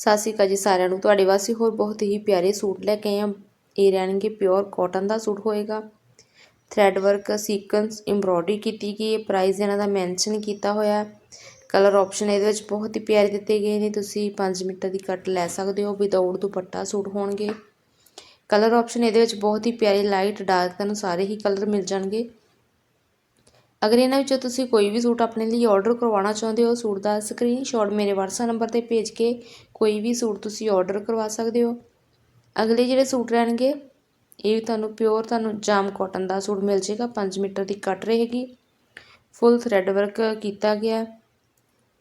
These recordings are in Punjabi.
ਸਤਿ ਸ਼੍ਰੀ ਅਕਾਲ ਜੀ ਸਾਰਿਆਂ ਨੂੰ। ਤੁਹਾਡੇ ਵਾਸਤੇ ਹੋਰ ਬਹੁਤ ਹੀ ਪਿਆਰੇ ਸੂਟ ਲੈ ਕੇ ਆਏ ਆ ਇਹ ਰਹਿਣਗੇ ਪਿਓਰ ਕਾਟਨ ਦਾ ਸੂਟ ਹੋਏਗਾ। ਥ੍ਰੈਡ ਵਰਕ ਸੀਕੁਐਂਸ ਐਮਬ੍ਰੋਇਡਰੀ ਕੀਤੀ ਗਈ ਹੈ। ਪ੍ਰਾਈਸ ਇਹਨਾਂ ਦਾ ਮੈਂਸ਼ਨ ਕੀਤਾ ਹੋਇਆ ਕਲਰ ਆਪਸ਼ਨ ਇਹਦੇ ਵਿੱਚ ਬਹੁਤ ਹੀ ਪਿਆਰੇ ਦਿੱਤੇ ਗਏ ਨੇ। ਤੁਸੀਂ 5 ਮੀਟਰ ਦੀ ਕੱਟ ਲੈ ਸਕਦੇ ਹੋ। ਵਿਦਆਊਟ ਦੁਪੱਟਾ ਸੂਟ ਹੋਣਗੇ। ਕਲਰ ਆਪਸ਼ਨ ਇਹਦੇ ਵਿੱਚ ਬਹੁਤ ਹੀ ਪਿਆਰੇ ਲਾਈਟ ਡਾਰਕ ਤੁਹਾਨੂੰ ਸਾਰੇ ਹੀ ਕਲਰ ਮਿਲ ਜਾਣਗੇ। ਅਗਰ ਇਹਨਾਂ ਵਿੱਚੋਂ ਤੁਸੀਂ ਕੋਈ ਵੀ ਸੂਟ ਆਪਣੇ ਲਈ ਆਰਡਰ ਕਰਵਾਉਣਾ ਚਾਹੁੰਦੇ ਹੋ, ਸੂਟ ਦਾ ਸਕਰੀਨਸ਼ਾਟ ਮੇਰੇ WhatsApp ਨੰਬਰ ਤੇ ਭੇਜ ਕੇ ਕੋਈ ਵੀ ਸੂਟ ਤੁਸੀਂ ਆਰਡਰ ਕਰਵਾ ਸਕਦੇ ਹੋ। ਅਗਲੇ ਜਿਹੜੇ ਸੂਟ ਰਹਿਣਗੇ, ਇਹ ਵੀ ਤੁਹਾਨੂੰ ਪਿਓਰ ਤੁਹਾਨੂੰ ਜਾਮ ਕਾਟਨ ਦਾ ਸੂਟ ਮਿਲ ਜਾਏਗਾ 5 ਮੀਟਰ ਦੀ ਕੱਟ ਰਹੇਗੀ। ਫੁੱਲ ਥ੍ਰੈਡ ਵਰਕ ਕੀਤਾ ਗਿਆ।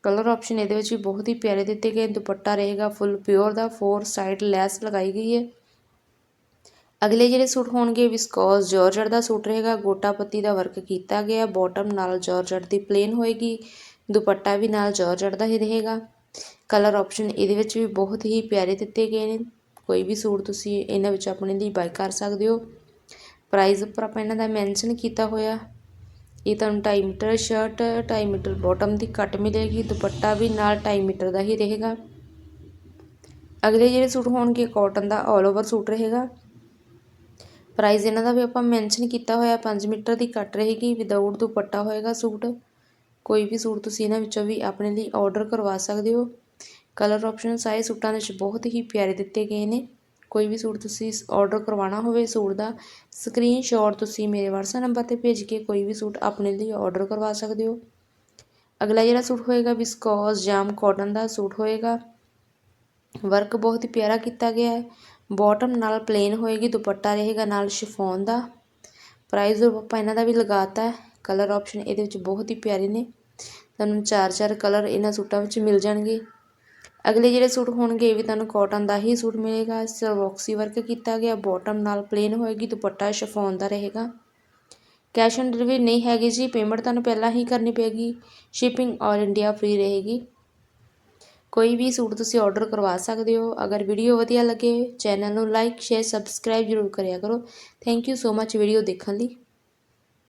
ਕਲਰ ਆਪਸ਼ਨ ਇਹਦੇ ਵਿੱਚ ਵੀ ਬਹੁਤ ਹੀ ਪਿਆਰੇ ਦਿੱਤੇ ਗਏ, ਦੁਪੱਟਾ ਰਹੇਗਾ ਫੁੱਲ ਪਿਓਰ ਦਾ ਫੋਰ ਸਾਈਡ ਲੈਸ ਲਗਾਈ ਗਈ ਹੈ। ਅਗਲੇ ਜਿਹੜੇ ਸੂਟ ਹੋਣਗੇ ਵਿਸਕੋਸ ਜਾਰਜਟ ਦਾ ਸੂਟ ਰਹੇਗਾ ਗੋਟਾਪੱਤੀ ਦਾ ਵਰਕ ਕੀਤਾ ਗਿਆ ਬਾਟਮ ਨਾਲ ਜਾਰਜਟ ਦੀ ਪਲੇਨ ਹੋਏਗੀ, ਦੁਪੱਟਾ ਵੀ ਨਾਲ ਜਾਰਜਟ ਦਾ ਹੀ ਰਹੇਗਾ। ਕਲਰ ਆਪਸ਼ਨ ਇਹਦੇ ਵਿੱਚ ਵੀ ਬਹੁਤ ਹੀ ਪਿਆਰੇ ਦਿੱਤੇ ਗਏ ਨੇ। ਕੋਈ ਵੀ ਸੂਟ ਤੁਸੀਂ ਇਹਨਾਂ ਵਿੱਚ ਆਪਣੇ ਲਈ ਬਾਈ ਕਰ ਸਕਦੇ ਹੋ। ਪ੍ਰਾਈਸ ਉੱਪਰ ਆਪਾਂ ਇਹਨਾਂ ਦਾ ਮੈਂਸ਼ਨ ਕੀਤਾ ਹੋਇਆ। ਇਹ ਤੁਹਾਨੂੰ 2.5 ਮੀਟਰ ਸ਼ਰਟ 2.5 ਮੀਟਰ ਬਾਟਮ ਦੀ ਕੱਟ ਮਿਲੇਗੀ, ਦੁਪੱਟਾ ਵੀ ਨਾਲ 2.5 ਮੀਟਰ ਦਾ ਹੀ ਰਹੇਗਾ। ਅਗਲੇ ਜਿਹੜੇ ਸੂਟ ਹੋਣਗੇ ਕਾਟਨ ਦਾ ਆਲ ਓਵਰ ਸੂਟ ਰਹੇਗਾ। ਪ੍ਰਾਈਸ ਇਹਨਾਂ ਦਾ ਵੀ ਆਪਾਂ ਮੈਂਸ਼ਨ ਕੀਤਾ ਹੋਇਆ 5 ਮੀਟਰ ਦੀ ਕੱਟ ਰਹੇਗੀ ਵਿਦਆਊਟ ਦੁਪੱਟਾ ਹੋਏਗਾ ਸੂਟ। ਕੋਈ ਵੀ ਸੂਟ ਤੁਸੀਂ ਇਹਨਾਂ ਵਿੱਚੋਂ ਵੀ ਆਪਣੇ ਲਈ ਆਰਡਰ ਕਰਵਾ ਸਕਦੇ ਹੋ। ਕਲਰ ਆਪਸ਼ਨ ਸਾਰੇ ਸੂਟਾਂ ਦੇ ਵਿੱਚ ਬਹੁਤ ਹੀ ਪਿਆਰੇ ਦਿੱਤੇ ਗਏ ਨੇ। ਕੋਈ ਵੀ ਸੂਟ ਤੁਸੀਂ ਆਰਡਰ ਕਰਵਾਉਣਾ ਹੋਵੇ ਸੂਟ ਦਾ ਸਕਰੀਨਸ਼ਾਟ ਤੁਸੀਂ ਮੇਰੇ WhatsApp ਨੰਬਰ ਤੇ ਭੇਜ ਕੇ ਕੋਈ ਵੀ ਸੂਟ ਆਪਣੇ ਲਈ ਆਰਡਰ ਕਰਵਾ ਸਕਦੇ ਹੋ। ਅਗਲਾ ਜਿਹੜਾ ਸੂਟ ਹੋਏਗਾ ਵਿਸਕੋਸ ਜਾਮ ਕਾਟਨ ਦਾ ਸੂਟ ਹੋਏਗਾ। ਵਰਕ ਬਹੁਤ ਹੀ ਪਿਆਰਾ ਕੀਤਾ ਗਿਆ ਹੈ। ਬੋਟਮ ਨਾਲ ਪਲੇਨ ਹੋਏਗੀ, ਦੁਪੱਟਾ ਰਹੇਗਾ ਨਾਲ ਸ਼ਿਫੋਨ ਦਾ। ਪ੍ਰਾਈਸ ਆਪਾਂ ਇਹਨਾਂ ਦਾ ਵੀ ਲਗਾਤਾ ਕਲਰ ਆਪਸ਼ਨ ਇਹਦੇ ਵਿੱਚ ਬਹੁਤ ਹੀ ਪਿਆਰੇ ਨੇ। ਤੁਹਾਨੂੰ ਚਾਰ ਚਾਰ ਕਲਰ ਇਹਨਾਂ ਸੂਟਾਂ ਵਿੱਚ ਮਿਲ ਜਾਣਗੇ। ਅਗਲੇ ਜਿਹੜੇ ਸੂਟ ਹੋਣਗੇ, ਇਹ ਵੀ ਤੁਹਾਨੂੰ ਕਾਟਨ ਦਾ ਹੀ ਸੂਟ ਮਿਲੇਗਾ। ਸਰਵੋਕਸੀ ਵਰਕ ਕੀਤਾ ਗਿਆ। ਬਾਟਮ ਨਾਲ ਪਲੇਨ ਹੋਏਗੀ, ਦੁਪੱਟਾ ਸ਼ਫੋਨ ਦਾ ਰਹੇਗਾ। ਕੈਸ਼ ਔਨ ਡਿਲੀਵਰੀ ਨਹੀਂ ਹੈਗੀ ਜੀ। ਪੇਮੈਂਟ ਤੁਹਾਨੂੰ ਪਹਿਲਾਂ ਹੀ ਕਰਨੀ ਪਏਗੀ। ਸ਼ਿਪਿੰਗ ਆਲ ਇੰਡੀਆ ਫ੍ਰੀ ਰਹੇਗੀ। ਕੋਈ ਵੀ ਸੂਟ ਤੁਸੀਂ ਆਰਡਰ ਕਰਵਾ ਸਕਦੇ ਹੋ। ਅਗਰ ਵੀਡੀਓ ਵਧੀਆ ਲੱਗੇ ਚੈਨਲ ਨੂੰ ਲਾਈਕ ਸ਼ੇਅਰ ਸਬਸਕ੍ਰਾਈਬ ਜ਼ਰੂਰ ਕਰਿਆ ਕਰੋ। Thank you so much video ਦੇਖਣ ਲਈ।